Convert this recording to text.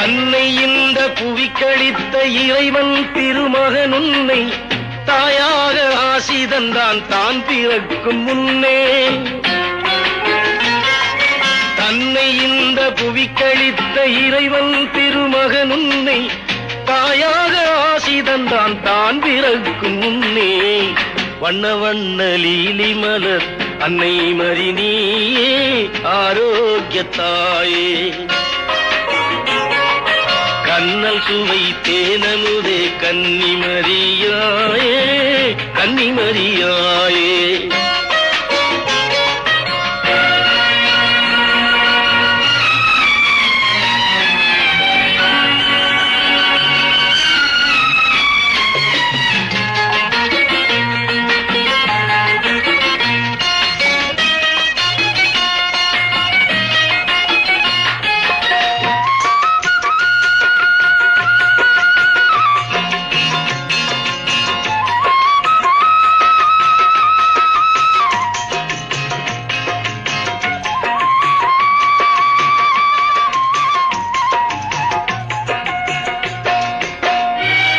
தன்னை இந்த புவிக்களித்த இறைவன் திருமகன் உன்னை தாயாக ஆசிதந்தான் தான் பிறக்கும் முன்னே. தன்னை இந்த புவிக்களித்த இறைவன் திருமகன் உன்னை தாயாக ஆசிதந்தான் தான் பிறக்கும் முன்னே. வண்ண வண்ண லீலி மலர் அன்னை மறினியே ஆரோக்கிய தாயே. கண்ணல் சுவை தேனமுதே கன்னிமரியாயே கன்னிமரியாயே